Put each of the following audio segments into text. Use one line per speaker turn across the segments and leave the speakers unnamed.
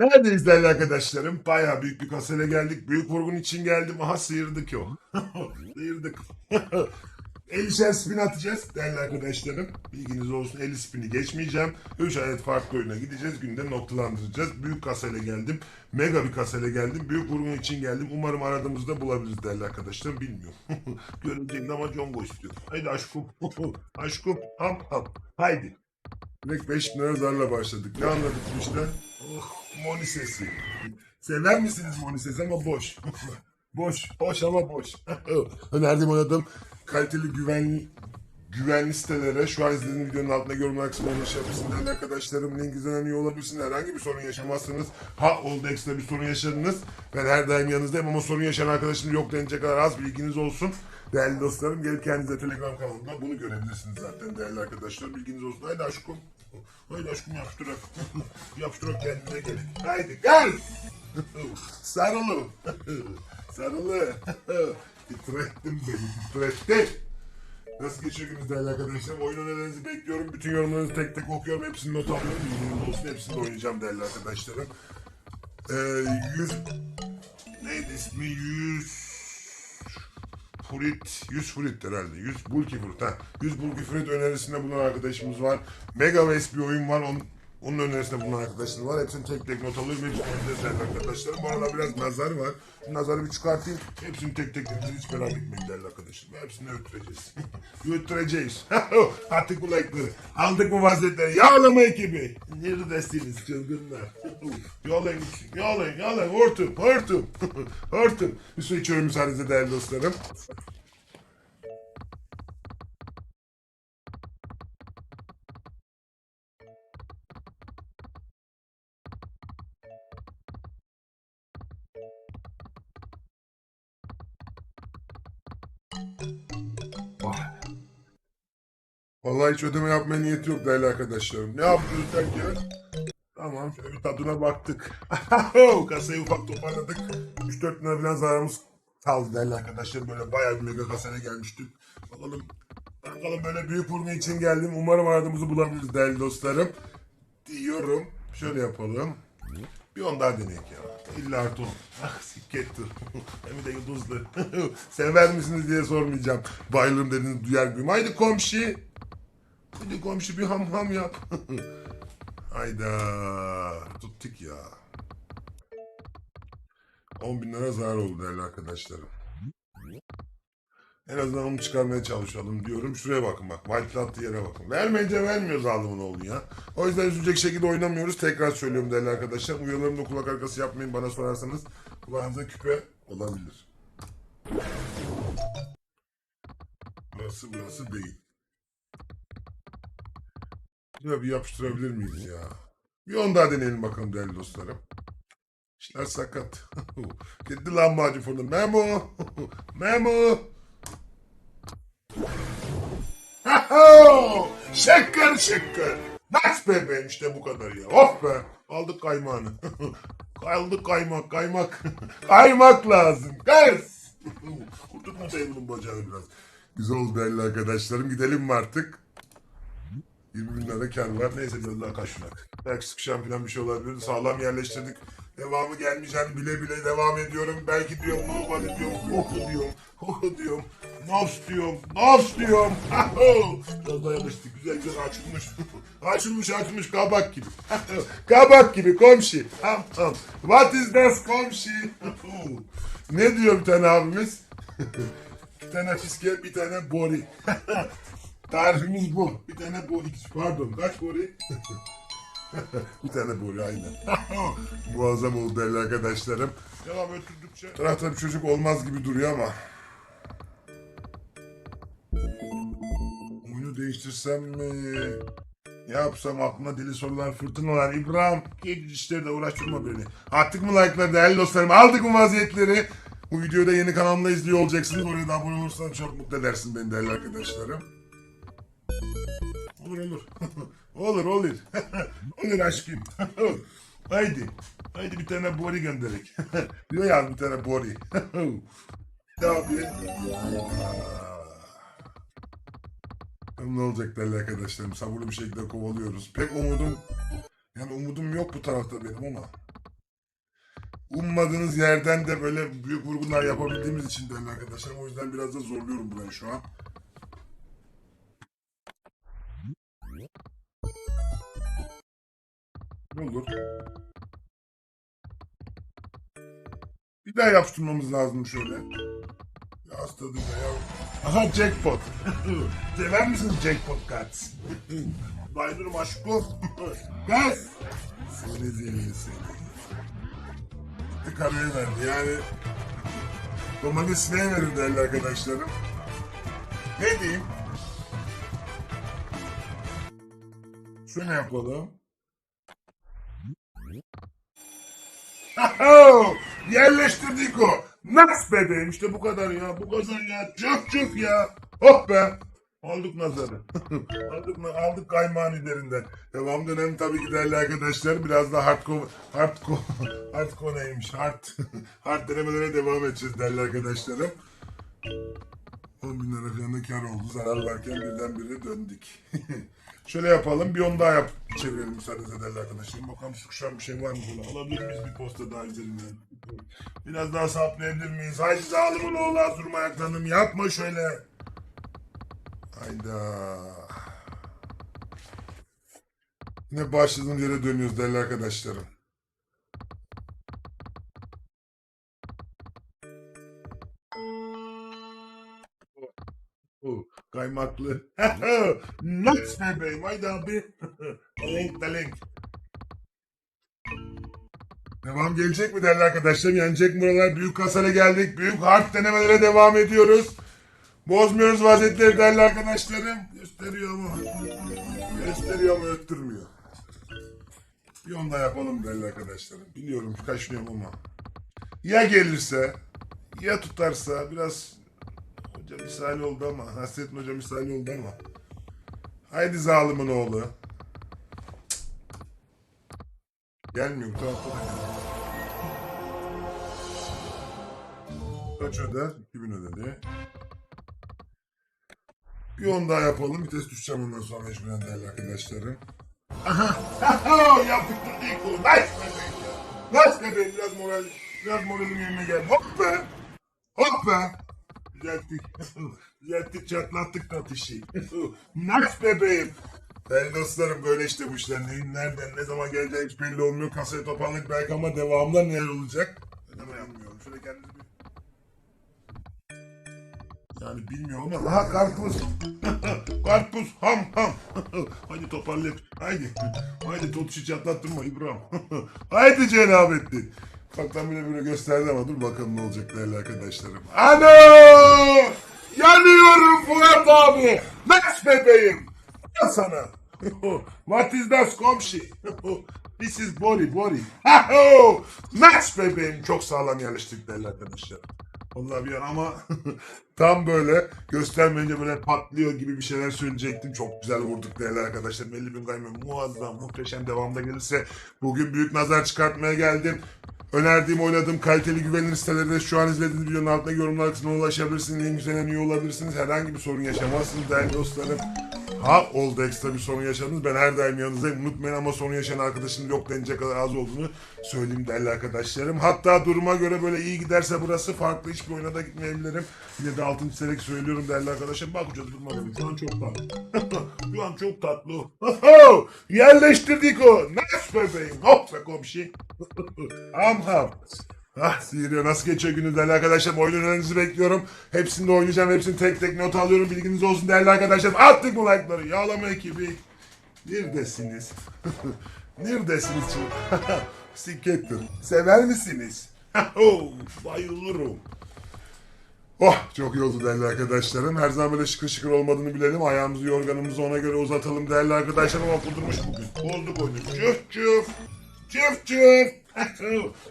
Neredeyiz değerli arkadaşlarım? Bayağı büyük bir kasayla geldik. Büyük vurgun için geldim. Aha sıyırdık yok. sıyırdık. 50'şer spin atacağız değerli arkadaşlarım. Bilginiz olsun 50 spini geçmeyeceğim. 3 adet farklı oyuna gideceğiz. Günde noktalandıracağız. Büyük kasayla geldim. Mega bir kasayla geldim. Büyük vurgun için geldim. Umarım aradığımızda bulabiliriz değerli arkadaşlarım. Bilmiyorum. Görülecek ama Congo istiyor. Haydi aşkım. aşkım. Ham ham. Haydi. Direkt 5 lira zarla başladık. Ne anladık işte? Oh, Moni sesi. Sever misiniz Moni sesi ama boş. boş, boş ama boş. Önerdiğim oynadığım kaliteli güvenli güvenli sitelere şu an izlediğiniz videonun altına yorumlar kısmına ulaşabilirsiniz. Arkadaşlarım link izlenen iyi olabilirsiniz. Herhangi bir sorun yaşamazsınız. Ha oldu ekstra bir sorun yaşadınız. Ben her daim yanınızdayım ama sorun yaşayan arkadaşım yok denecek kadar az bilginiz olsun. Değerli dostlarım gelip kendinize Telegram kanalımda bunu görebilirsiniz zaten değerli arkadaşlar. Bilginiz olsun. Haydi aşkım. Haydi aşkım yapıştırak. yapıştırak kendine gelin. Haydi gel. Sarılı. Sarılı. Titrettin beni. Titrettin. Nasıl geçiyor gününüz değerli arkadaşlar? Oyun önerilerinizi bekliyorum. Bütün yorumlarınızı tek tek okuyorum. Hepsini not alıyorum. Bilginiz olsun. Hepsini oynayacağım değerli arkadaşlarım. Ee, 100... Neydi ismi? 100... Fruit, 100 Fruit herhalde. 100 Bulky Fruit ha. 100 Bulky Fruit önerisinde bulunan arkadaşımız var. Mega West bir oyun var. Onun, onun önerisinde bulunan arkadaşımız var. Hepsini tek tek not alıyorum. Hepsini değerli arkadaşlarım. Bu arada biraz nazar var. Nazarı bir çıkartayım. Hepsini tek tek yapacağız. Hiç merak etmeyin değerli arkadaşlarım. Hepsini öttüreceğiz. öttüreceğiz. Attık bu like'ları. Aldık bu vaziyetleri. Yağlama ekibi. Neredesiniz çılgınlar? yollayın, yollayın, yollayın. Hortum, hortum. hortum. Bir su içiyorum müsaadenizle değerli dostlarım. Vallahi hiç ödeme yapmaya niyeti yok değerli arkadaşlarım. Ne yapıyoruz derken? Tamam şöyle bir tadına baktık. Kasayı ufak toparladık. 3-4 lira falan zararımız kaldı değerli arkadaşlar. Böyle bayağı bir mega kasayla gelmiştik. Bakalım, bakalım böyle büyük vurma için geldim. Umarım aradığımızı bulabiliriz değerli dostlarım. Diyorum. Şöyle yapalım. Bir on daha deneyek ya. İlla artı on. Ah sikettir. Hem de yıldızlı. Sever misiniz diye sormayacağım. Bayılırım dediğinizi duyar gibiyim. Haydi komşu. Hadi komşu bir ham ham yap. Hayda. Tuttuk ya. 10 bin lira zarar oldu değerli arkadaşlarım. En azından onu çıkarmaya çalışalım diyorum. Şuraya bakın bak. White attığı yere bakın. Vermeyince vermiyor zalimin oğlu ya. O yüzden üzülecek şekilde oynamıyoruz. Tekrar söylüyorum değerli arkadaşlar. Uyarılarımda kulak arkası yapmayın bana sorarsanız. Kulağınıza küpe olabilir. Burası burası değil. Şuraya bir yapıştırabilir miyiz ya? Bir on daha deneyelim bakalım değerli dostlarım. İşler sakat. Gitti lahmacun fırını. Memo! Memo! şeker şeker. Nice bebeğim işte bu kadar ya. Of be. Aldık kaymağını. Aldık kaymak kaymak. kaymak lazım. Kız. Kurduk mu bunun bacağını biraz. Güzel oldu değerli arkadaşlarım. Gidelim mi artık? 20 bin lira kar var. Neyse biraz daha kaşınak. Belki sıkışan falan bir şey olabilir. Sağlam yerleştirdik. Devamı gelmeyeceğini bile bile devam ediyorum. Belki diyorum normal diyorum. Oku diyorum. Oku diyorum. Nafs diyorum. Nafs diyorum. biraz daha yerleştik. Güzel güzel açılmış. açılmış açılmış kabak gibi. kabak gibi komşu. What is this komşu? ne diyor bir tane abimiz? bir tane fiske, bir tane bori. Tarifimiz bu. Bir tane bori. Pardon kaç bori? bir tane bori aynen. Muazzam oldu değerli arkadaşlarım. Devam ötürdükçe. Tarafta bir çocuk olmaz gibi duruyor ama. Oyunu değiştirsem mi? Ne yapsam aklıma deli sorular fırtınalar. İbrahim gel işlerle uğraştırma beni. Attık mı like'ları değerli dostlarım? Aldık mı vaziyetleri? Bu videoyu da yeni kanalımda izliyor olacaksınız. Oraya da abone olursanız çok mutlu edersin beni değerli arkadaşlarım. Olur olur. olur olur. aşkım. Haydi. Haydi bir tane bori gönderek. Diyor ya bir tane bori. Tabii. Ne olacak değerli arkadaşlarım? Sabırlı bir şekilde kovalıyoruz. Pek umudum yani umudum yok bu tarafta benim ama ummadığınız yerden de böyle büyük vurgunlar yapabildiğimiz için değerli arkadaşlar. O yüzden biraz da zorluyorum burayı şu an. Ne olur? Bir daha yapıştırmamız lazım şöyle. Ya hastadım ya. Aha jackpot. Sever misiniz jackpot cards? Bayılırım aşkım. Gel. Seni değil seni. Gitti karaya verdi yani. Domatesine verir değerli arkadaşlarım. Ne diyeyim? Şunu yapalım. Yerleştirdik o. Nas bebeğim işte bu kadar ya. Bu kadar ya. Çık çık ya. Oh be. Aldık nazarı. aldık, aldık kaymağın üzerinden. Devam dönemi tabii ki değerli arkadaşlar. Biraz da hardcore, hardcore, hardcore neymiş? Hard, hard denemelere devam edeceğiz değerli arkadaşlarım. 10 bin lira falan da kar oldu. Zarar varken birdenbire döndük. Şöyle yapalım. Bir on daha yap. Çevirelim müsaade ederler arkadaşlar. Bakalım sıkışan bir şey var mı burada? Alabilir miyiz bir posta daha üzerinden? Biraz daha saplayabilir miyiz? Haydi zalimin oğlu Azurma ayaklanım. Yapma şöyle. Hayda. Yine başladığımız yere dönüyoruz değerli arkadaşlarım. Kaymaklı. Nuts bebeğim. Haydi abi. Talenk talenk. Devam gelecek mi değerli arkadaşlarım? Yenecek buralar. Büyük kasara geldik. Büyük harf denemelere devam ediyoruz. Bozmuyoruz vaziyetleri değerli arkadaşlarım. Gösteriyor mu? Gösteriyor mu? Öttürmüyor. Bir onda yapalım değerli arkadaşlarım. Biliyorum kaçmıyorum ama. Ya gelirse, ya tutarsa biraz hoca misali oldu ama. Hasrettin hoca misali oldu ama. Haydi zalimin oğlu. Gelmiyor da gelmiyor. Kaç öder? 2000 ödedi. Bir on daha yapalım. Vites düşeceğim ondan sonra mecburen değerli arkadaşlarım. Aha! Yapıştırdık bunu. Nice bebeğim ya. Nice bebeğim. Biraz moral, biraz moralim yerine geldi. Hop be! Hop be! Düzelttik. Düzelttik çatlattık ateşi. nice bebeğim. Değerli dostlarım böyle işte bu işler. Neyin nereden ne zaman geleceği hiç belli olmuyor. Kasaya toparladık belki ama devamında neler olacak? Ben de anlıyorum. Şöyle kendinizi bir... Yani bilmiyorum ama... Aha karpuz. karpuz ham ham. Haydi toparlayıp. Haydi. Haydi totuşu çatlattırma İbrahim. Haydi cenabettin. Ufaktan bile böyle gösterdi ama dur bakalım ne olacak değerli arkadaşlarım. Ano! Yanıyorum Fuat abi. Mes bebeğim. Ya sana. What is that komşu? This is Bori Bori. Mes bebeğim. Çok sağlam yerleştik değerli arkadaşlar. Vallahi bir an ama tam böyle göstermeyince böyle patlıyor gibi bir şeyler söyleyecektim. Çok güzel vurduk değerli arkadaşlar. 50 bin kaymıyor. Muazzam, muhteşem devamda gelirse. Bugün büyük nazar çıkartmaya geldim. Önerdiğim, oynadığım kaliteli güvenilir sitelerde şu an izlediğiniz videonun altında yorumlar kısmına ulaşabilirsiniz. En güzel üye olabilirsiniz. Herhangi bir sorun yaşamazsınız değerli dostlarım. Ha oldu ekstra bir sorun yaşadınız. Ben her daim yanınızdayım. Unutmayın ama sorun yaşayan arkadaşın yok denecek kadar az olduğunu söyleyeyim değerli arkadaşlarım. Hatta duruma göre böyle iyi giderse burası farklı hiçbir oyuna da gitmeyebilirim. Yine de altın çizerek söylüyorum değerli arkadaşlarım. Bak hoca durmadım. Şu an çok tatlı. Şu an çok tatlı. Yerleştirdik o. Nice bebeğim. Hop be komşu. ham ham. Ah sihiriyor. Nasıl geçiyor gününüz değerli arkadaşlarım? Oyun önerinizi bekliyorum. Hepsini de oynayacağım. Hepsini tek tek not alıyorum. Bilginiz olsun değerli arkadaşlarım. Attık mı like'ları? Yağlama ekibi. Neredesiniz? Neredesiniz çok? Sikettir. Sever misiniz? Oh, Bayılırım. Oh çok iyi oldu değerli arkadaşlarım. Her zaman böyle şıkır şıkır olmadığını bilelim. Ayağımızı yorganımızı ona göre uzatalım değerli arkadaşlarım. Ama kudurmuş bugün. Bozduk oyunu. Çüf çüf. Çüf çüf.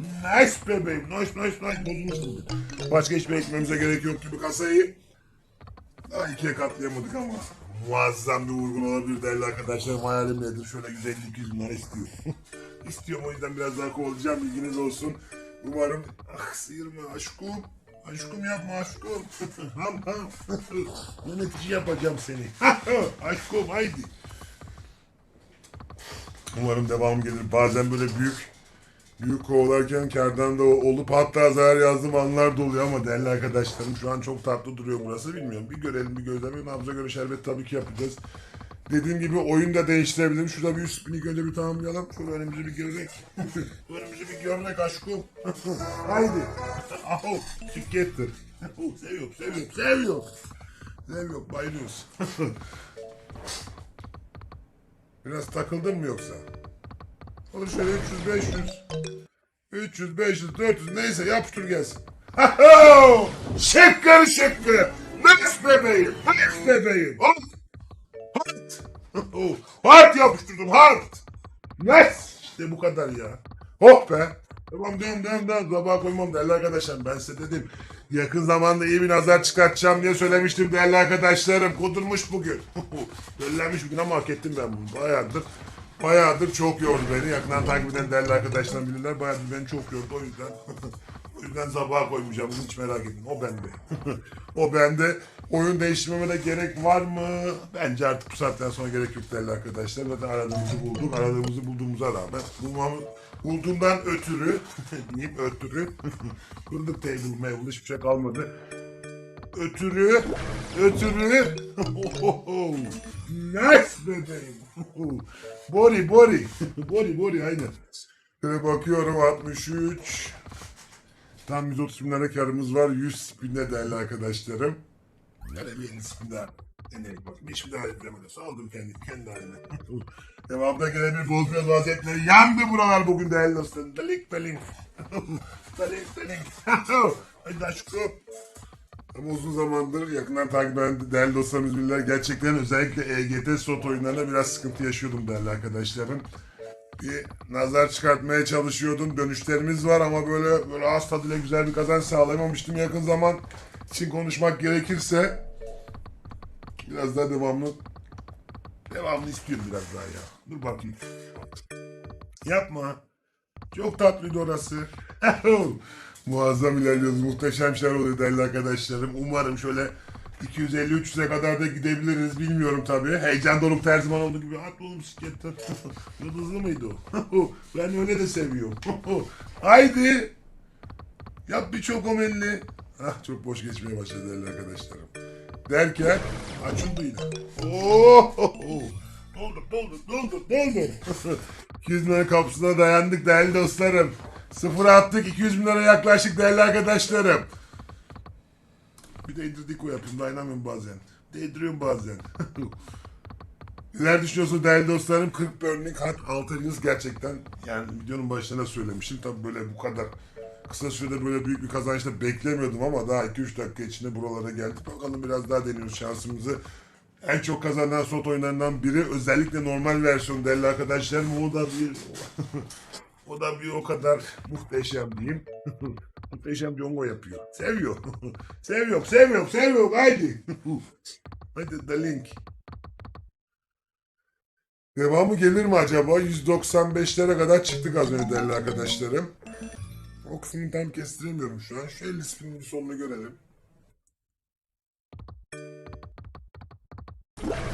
nice bebeğim. Nice nice nice. Bozulmuş bugün. Başka hiçbir ekmemize gerek yok gibi kasayı. Daha ikiye katlayamadık ama. Muazzam bir vurgun olabilir değerli arkadaşlarım. Hayalim nedir? Şöyle 150-200 bin lira istiyorum. İstiyorum o yüzden biraz daha kovalayacağım. Bilginiz olsun. Umarım... Ah sıyırma aşkım. Aşkım yapma aşkım. ham ham. Yönetici yapacağım seni. aşkım haydi. Umarım devam gelir. Bazen böyle büyük Büyük kovalarken kardan da olup hatta zarar yazdığım anlar da oluyor ama değerli arkadaşlarım şu an çok tatlı duruyor burası bilmiyorum. Bir görelim bir gözlemeyin. Nabza göre şerbet tabii ki yapacağız. Dediğim gibi oyun da değiştirebilirim. Şurada bir üst ilk önce bir tamamlayalım. Şurada önümüzü bir görmek. önümüzü bir görmek aşkım. Haydi. Aho. Şirkettir. seviyorum, seviyorum, seviyorum. Seviyorum, bayılıyoruz. Biraz takıldın mı yoksa? Olur şöyle 300, 500. 300, 500, 400 neyse yapıştır gelsin. Haho! Şıkkır şıkkır. Nefes bebeğim. Nefes bebeğim. Hart. Oh, Hart yapıştırdım hart. Yes. İşte bu kadar ya. Hop be. Tamam devam devam devam. Tabağa koymam değerli arkadaşlar. Ben size dedim. Yakın zamanda iyi bir nazar çıkartacağım diye söylemiştim değerli arkadaşlarım. Kudurmuş bugün. Döllenmiş bugün ama hak ettim ben bunu. Bayağıdır. Bayağıdır çok yordu beni. Yakından takip eden değerli arkadaşlarım bilirler. Bayağıdır beni çok yordu o yüzden. o yüzden sabaha koymayacağım. Hiç merak etmeyin. O bende. o bende. Oyun değiştirmeme de gerek var mı? Bence artık bu saatten sonra gerek yok değerli arkadaşlar. Zaten aradığımızı bulduk. Aradığımızı bulduğumuza rağmen. Bulmamı, bulduğumdan ötürü, diyeyim ötürü. Kırdık table meyvul hiçbir şey kalmadı. Ötürü, ötürü. nice bebeğim. bori, bori. bori, bori aynen. Şöyle bakıyorum 63. Tam 130 bin lira karımız var. 100 spinde değerli arkadaşlarım. Nereye bir 50 spin daha. Deneyelim bakayım. Daha izlemedi. Saldım kendi, kendi haline. Devamda gelen bir bol biraz vaziyetleri yandı buralar bugün değerli dostlarım. Delik delik. delik delik. Hadi aşkım. Ama uzun zamandır yakından takip eden değerli dostlarımız bilirler. Gerçekten özellikle EGT slot oyunlarına biraz sıkıntı yaşıyordum değerli arkadaşlarım. Bir nazar çıkartmaya çalışıyordum. Dönüşlerimiz var ama böyle böyle ağız tadıyla güzel bir kazanç sağlayamamıştım. Yakın zaman için konuşmak gerekirse biraz daha devamlı devamlı istiyorum biraz daha ya. Dur bakayım. Yapma. Çok tatlıydı orası. Muazzam ilerliyoruz. Muhteşem şeyler oluyor değerli arkadaşlarım. Umarım şöyle 250-300'e kadar da gidebiliriz. Bilmiyorum tabii. Heyecan doruk her zaman olduğu gibi. At oğlum bisikletten. Yıldızlı mıydı o? ben öyle de seviyorum. Haydi. Yap bir çok omelli. Ah çok boş geçmeye başladı değerli arkadaşlarım. Derken açıldı yine. Oo! Doldur, doldur, doldur, doldur. 200 bin lira kapısına dayandık değerli dostlarım. Sıfıra attık 200 bin lira yaklaştık değerli arkadaşlarım. Bir de indirdiko yapayım dayanamıyorum bazen. Değdiriyorum bazen. Neler düşünüyorsunuz değerli dostlarım? 40 burning hat altınız gerçekten yani videonun başında söylemiştim. Tabi böyle bu kadar kısa sürede böyle büyük bir kazançla beklemiyordum ama daha 2-3 dakika içinde buralara geldik. Bakalım biraz daha deniyoruz şansımızı. En çok kazanan slot oyunlarından biri özellikle normal versiyon değerli arkadaşlarım. O da bir o da bir o kadar muhteşem diyeyim. muhteşem Jongo yapıyor. Seviyor. seviyorum, seviyorum, seviyorum. Haydi. Hadi the link. Devamı gelir mi acaba? 195'lere kadar çıktık az önce değerli arkadaşlarım. O kısmını tam kestiremiyorum şu an. Şu 50 spinin sonunu görelim.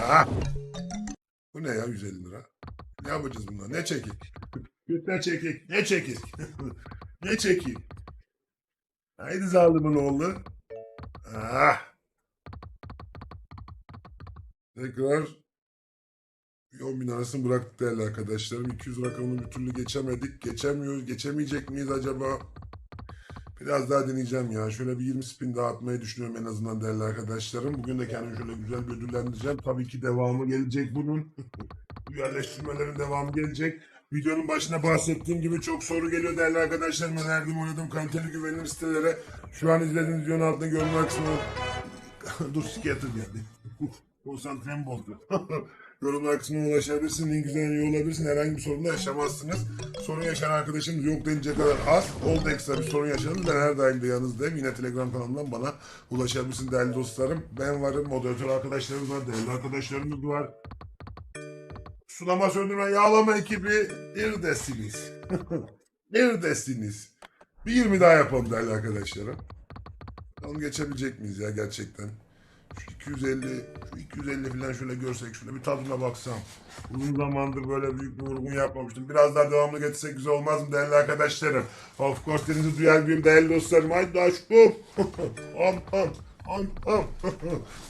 Ha. Bu ne ya 150 lira? Ne yapacağız bunlar? Ne çekik? Ne çekik? Ne çekik? ne çekik? Haydi zalimin oğlu. Ah. Tekrar bir 10 bin arasını bıraktık değerli arkadaşlarım. 200 rakamını bir türlü geçemedik. Geçemiyoruz. Geçemeyecek miyiz acaba? Biraz daha deneyeceğim ya. Şöyle bir 20 spin daha atmayı düşünüyorum en azından değerli arkadaşlarım. Bugün de kendimi şöyle güzel bir ödüllendireceğim. Tabii ki devamı gelecek bunun. Bu yerleştirmelerin devamı gelecek. Videonun başında bahsettiğim gibi çok soru geliyor değerli arkadaşlarım. Önerdiğim oynadığım kaliteli güvenilir sitelere. Şu an izlediğiniz videonun altında görünme kısmı. Dur scatter geldi. Konsantrem bozdu. Yorumlar kısmına ulaşabilirsin. Link üzerinden olabilirsin. Herhangi bir sorun da yaşamazsınız. Sorun yaşayan arkadaşımız yok denince kadar az. Oldu ekstra bir sorun yaşadınız. Ben her daim de yanınızdayım. Yine Telegram kanalımdan bana ulaşabilirsin değerli dostlarım. Ben varım. Moderatör arkadaşlarımız var. Değerli arkadaşlarımız var. Sulama söndürme yağlama ekibi neredesiniz? neredesiniz? Bir 20 daha yapalım değerli arkadaşlarım. Onu geçebilecek miyiz ya gerçekten? Şu 250, şu 250 falan şöyle görsek şöyle bir tadına baksam. Uzun zamandır böyle büyük bir vurgun yapmamıştım. Biraz daha devamlı getirsek güzel olmaz mı değerli arkadaşlarım? Of course denizi duyar gibiyim değerli dostlarım. Haydi aşkım. am am am am.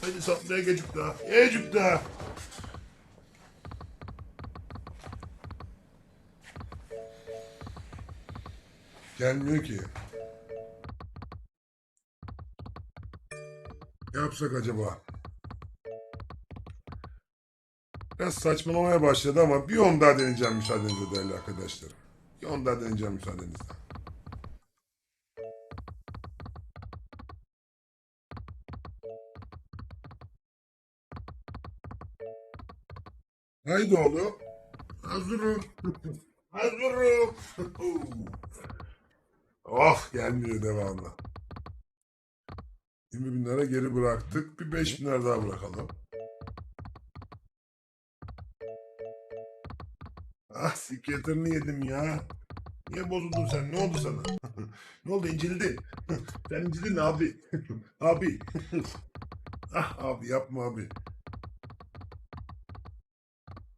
Hadi satmaya gecik daha. Gecik daha. Gelmiyor ki. Ne yapsak acaba? Biraz saçmalamaya başladı ama bir on daha deneyeceğim müsaadenizle değerli arkadaşlarım. Bir on daha deneyeceğim müsaadenizle. Haydi oğlum. Hazırım. Hazırım. oh gelmiyor devamlı. 20 bin lira geri bıraktık. Bir 5 bin lira daha bırakalım. Ah sikletini yedim ya. Niye bozuldun sen? Ne oldu sana? ne oldu incildin? sen incildin abi. abi. ah abi yapma abi.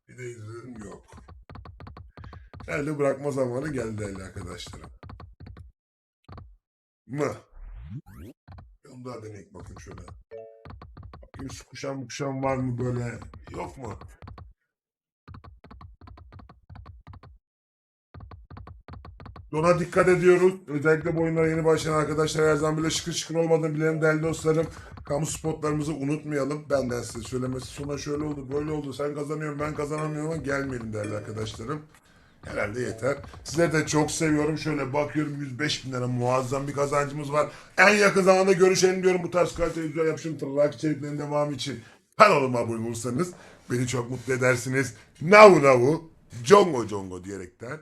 Bir de izledim yok. Elde bırakma zamanı geldi arkadaşlarım. Mı? Onu daha deneyek bakayım şöyle. Bakayım kuşan kuşan var mı böyle? Yok mu? Ona dikkat ediyoruz. Özellikle bu oyunlara yeni başlayan arkadaşlar her zaman böyle şıkır şıkır olmadığını bilelim değerli dostlarım. Kamu spotlarımızı unutmayalım. Benden size söylemesi sonra şöyle oldu böyle oldu sen kazanıyorsun ben kazanamıyorum ama gelmeyelim değerli arkadaşlarım. Herhalde yeter. Sizleri de çok seviyorum. Şöyle bakıyorum 105 bin lira muazzam bir kazancımız var. En yakın zamanda görüşelim diyorum bu tarz kaliteli güzel yapışım tırnak içeriklerinin devamı için. Kanalıma abone olursanız beni çok mutlu edersiniz. Navu navu, congo congo diyerekten